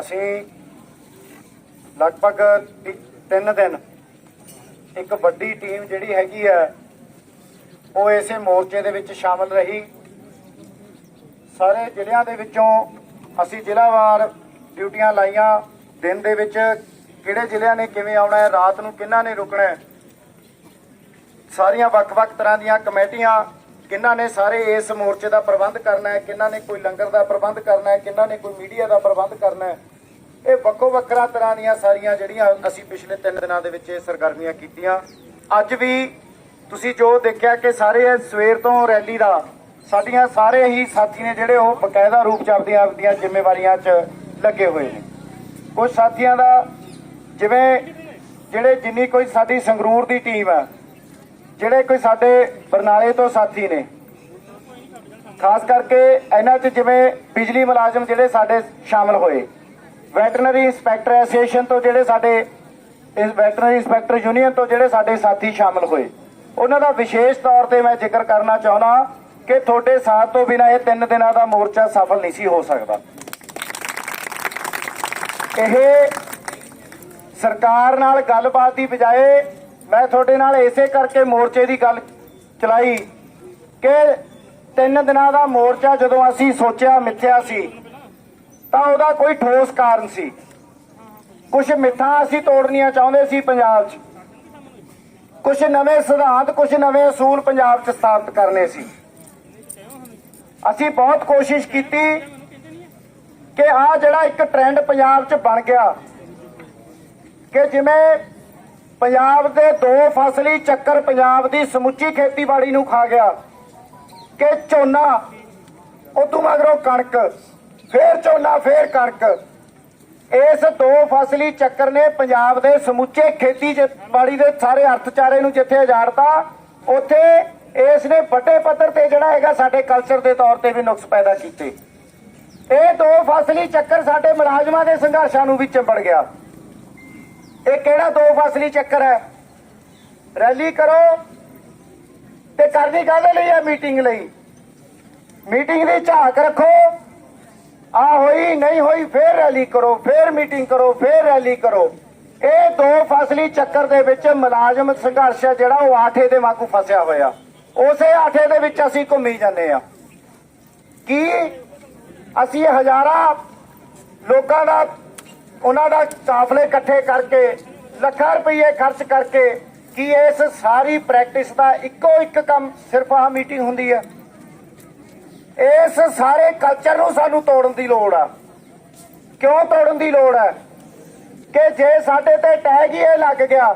ਅਸੀਂ ਲਗਭਗ ਤੀ- ਤਿੰਨ ਦਿਨ ਇੱਕ ਵੱਡੀ ਟੀਮ ਜਿਹੜੀ ਹੈਗੀ ਹੈ, ਉਹ ਇਸੇ ਮੋਰਚੇ ਦੇ ਵਿੱਚ ਸ਼ਾਮਲ ਰਹੀ। ਸਾਰੇ ਜ਼ਿਲ੍ਹਿਆਂ ਦੇ ਵਿੱਚੋਂ ਅਸੀਂ ਜ਼ਿਲ੍ਹਾਵਾਰ ਡਿਊਟੀਆਂ ਲਾਈਆਂ। ਦਿਨ ਦੇ ਵਿੱਚ ਕਿਹੜੇ ਜ਼ਿਲ੍ਹਿਆਂ ਨੇ ਕਿਵੇਂ ਆਉਣਾ ਹੈ, ਰਾਤ ਨੂੰ ਕਿਹਨਾਂ ਨੇ ਰੁਕਣਾ ਹੈ, ਸਾਰੀਆਂ ਵੱਖ-ਵੱਖ ਤਰ੍ਹਾਂ ਦੀਆਂ ਕਮੇਟੀਆਂ ਕਿਹਨਾਂ ਨੇ ਸਾਰੇ ਇਸ ਮੋਰਚੇ ਦਾ ਪ੍ਰਬੰਧ ਕਰਨਾ ਹੈ ਕਿਹਨਾਂ ਨੇ ਕੋਈ ਲੰਗਰ ਦਾ ਪ੍ਰਬੰਧ ਕਰਨਾ ਹੈ ਕਿਹਨਾਂ ਨੇ ਕੋਈ ਮੀਡੀਆ ਦਾ ਪ੍ਰਬੰਧ ਕਰਨਾ ਹੈ, ਇਹ ਵੱਖੋ ਵੱਖਰਾ ਤਰ੍ਹਾਂ ਦੀਆਂ ਸਾਰੀਆਂ ਜਿਹੜੀਆਂ ਅਸੀਂ ਪਿਛਲੇ 3 ਦਿਨਾਂ ਦੇ ਵਿੱਚ ਇਹ ਸਰਗਰਮੀਆਂ ਕੀਤੀਆਂ। ਅੱਜ ਵੀ ਤੁਸੀਂ ਜੋ ਦੇਖਿਆ ਕਿ ਸਾਰੇ ਸਵੇਰ ਤੋਂ ਰੈਲੀ ਦਾ ਸਾਡੀਆਂ ਸਾਰੇ ਹੀ ਸਾਥੀ ਨੇ ਜਿਹੜੇ ਉਹ ਬਕਾਇਦਾ ਰੂਪ ਚ ਆਪਦੀਆਂ ਆਪਦੀਆਂ ਜ਼ਿੰਮੇਵਾਰੀਆਂ 'ਚ ਲੱਗੇ ਹੋਏ ਨੇ। ਕੁਝ ਸਾਥੀਆਂ ਦਾ ਜਿਵੇਂ ਜਿਹੜੇ ਜਿੰਨੀ ਕੋਈ ਸਾਡੀ ਸੰਗਰੂਰ ਦੀ ਟੀਮ ਹੈ ਜਿਹੜੇ ਕੋਈ ਸਾਡੇ ਬਰਨਾਲੇ ਤੋਂ ਸਾਥੀ ਨੇ, ਖਾਸ ਕਰਕੇ ਇਹਨਾਂ 'ਚ ਜਿਵੇਂ ਬਿਜਲੀ ਮੁਲਾਜ਼ਮ ਜਿਹੜੇ ਸਾਡੇ ਸ਼ਾਮਲ ਹੋਏ, ਵੈਟਰਨਰੀ ਇੰਸਪੈਕਟਰ ਐਸੋਸੀਏਸ਼ਨ ਤੋਂ ਜਿਹੜੇ ਸਾਡੇ, ਇਸ ਵੈਟਰਨਰੀ ਇੰਸਪੈਕਟਰ ਯੂਨੀਅਨ ਤੋਂ ਜਿਹੜੇ ਸਾਡੇ ਸਾਥੀ ਸ਼ਾਮਲ ਹੋਏ, ਉਹਨਾਂ ਦਾ ਵਿਸ਼ੇਸ਼ ਤੌਰ ਤੇ ਮੈਂ ਜ਼ਿਕਰ ਕਰਨਾ ਚਾਹੁੰਦਾ ਕਿ ਤੁਹਾਡੇ ਸਾਥ ਤੋਂ ਬਿਨਾਂ ਇਹ ਤਿੰਨ ਦਿਨਾਂ ਦਾ ਮੋਰਚਾ ਸਫਲ ਨਹੀਂ ਸੀ ਹੋ ਸਕਦਾ। ਇਹ ਸਰਕਾਰ ਨਾਲ ਗੱਲਬਾਤ ਦੀ ਬਜਾਏ ਮੈਂ ਤੁਹਾਡੇ ਨਾਲ ਇਸੇ ਕਰਕੇ ਮੋਰਚੇ ਦੀ ਗੱਲ ਚਲਾਈ ਕਿ ਤਿੰਨ ਦਿਨਾਂ ਦਾ ਮੋਰਚਾ ਜਦੋਂ ਅਸੀਂ ਸੋਚਿਆ, ਮਿੱਥਿਆ ਸੀ, ਤਾਂ ਉਹਦਾ ਕੋਈ ਠੋਸ ਕਾਰਨ ਸੀ। ਕੁਝ ਮਿੱਥਾਂ ਅਸੀਂ ਤੋੜਨੀਆਂ ਚਾਹੁੰਦੇ ਸੀ ਪੰਜਾਬ 'ਚ। ਕੁਝ ਨਵੇਂ ਸਿਧਾਂਤ ਕੁਝ ਨਵੇਂ ਅਸੂਲ ਪੰਜਾਬ 'ਚ ਸਥਾਪਿਤ ਕਰਨੇ ਸੀ। ਅਸੀਂ ਬਹੁਤ ਕੋਸ਼ਿਸ਼ ਕੀਤੀ ਕਿ ਆ ਜਿਹੜਾ ਇੱਕ ਟ੍ਰੈਂਡ ਪੰਜਾਬ 'ਚ ਬਣ ਗਿਆ, ਕਿ ਜਿਵੇਂ ਪੰਜਾਬ ਦੇ ਦੋ ਫਸਲੀ ਚੱਕਰ ਪੰਜਾਬ ਦੀ ਸਮੁੱਚੀ ਖੇਤੀਬਾੜੀ ਨੂੰ ਖਾ ਗਿਆ ਕਿ ਝੋਨਾ, ਉਦੋਂ ਮਗਰੋਂ ਕਣਕ, ਫੇਰ ਝੋਨਾ, ਫੇਰ ਕਣਕ। ਇਸ ਦੋ ਫਸਲੀ ਚੱਕਰ ਨੇ ਪੰਜਾਬ ਦੇ ਸਮੁੱਚੇ ਖੇਤੀਬਾੜੀ ਦੇ ਸਾਰੇ ਅਰਥਚਾਰੇ ਨੂੰ ਜਿੱਥੇ ਉਜਾੜਤਾ, ਉੱਥੇ ਇਸ ਨੇ ਵੱਡੇ ਪੱਧਰ ਤੇ ਜਿਹੜਾ ਹੈਗਾ ਸਾਡੇ ਕਲਚਰ ਦੇ ਤੌਰ ਤੇ ਵੀ ਨੁਕਸ ਪੈਦਾ ਕੀਤੇ। ਇਹ ਦੋ ਫਸਲੀ ਚੱਕਰ ਸਾਡੇ ਮੁਲਾਜ਼ਮਾਂ ਦੇ ਸੰਘਰਸ਼ਾਂ ਨੂੰ ਵੀ ਚੰਬੜ ਗਿਆ। ਇਹ ਕਿਹੜਾ ਦੋ ਫਸਲੀ ਚੱਕਰ ਹੈ? ਰੈਲੀ ਕਰੋ ਤੇ ਕਰਨੀ ਕਾਹਦੇ ਲਈ ਹੈ ਮੀਟਿੰਗ ਲਈ। ਮੀਟਿੰਗ ਦੀ ਝਾਕ ਰੱਖੋ। ਆ ਹੋਈ, ਨਹੀਂ ਹੋਈ, ਫੇਰ ਰੈਲੀ ਕਰੋ, ਫੇਰ ਮੀਟਿੰਗ ਕਰੋ, ਫੇਰ ਰੈਲੀ ਕਰੋ। ਇਹ ਦੋ ਫਸਲੀ ਚੱਕਰ ਦੇ ਵਿੱਚ ਮੁਲਾਜ਼ਮ ਸੰਘਰਸ਼ ਹੈ ਜਿਹੜਾ ਉਹ ਆਠੇ ਦੇ ਵਾਂਗੂ ਫਸਿਆ ਹੋਇਆ। ਉਸੇ ਆਠੇ ਦੇ ਵਿੱਚ ਅਸੀਂ ਘੁੰਮੀ ਜਾਂਦੇ ਆ ਕੀ? ਅਸੀਂ ਹਜ਼ਾਰਾਂ ਲੋਕਾਂ ਦਾ ਉਹਨਾਂ ਦਾ ਕਾਫਲੇ ਇਕੱਠੇ ਕਰਕੇ, ਲੱਖਾਂ ਰੁਪਏ ਖਰਚ ਕਰਕੇ ਕੀ ਇਸ ਸਾਰੀ ਪ੍ਰੈਕਟਿਸ ਦਾ ਇੱਕੋ ਇੱਕ ਕੰਮ ਸਿਰਫ ਆਹ ਮੀਟਿੰਗ ਹੁੰਦੀ ਹੈ ਇਸ ਸਾਰੇ ਕਲਚਰ ਨੂੰ ਸਾਨੂੰ ਤੋੜਨ ਦੀ ਲੋੜ ਆ। ਕਿਉਂ ਤੋੜਨ ਦੀ ਲੋੜ ਹੈ ਕਿ ਜੇ ਸਾਡੇ ਤੇ ਟੈਗ ਹੀ ਇਹ ਲੱਗ ਗਿਆ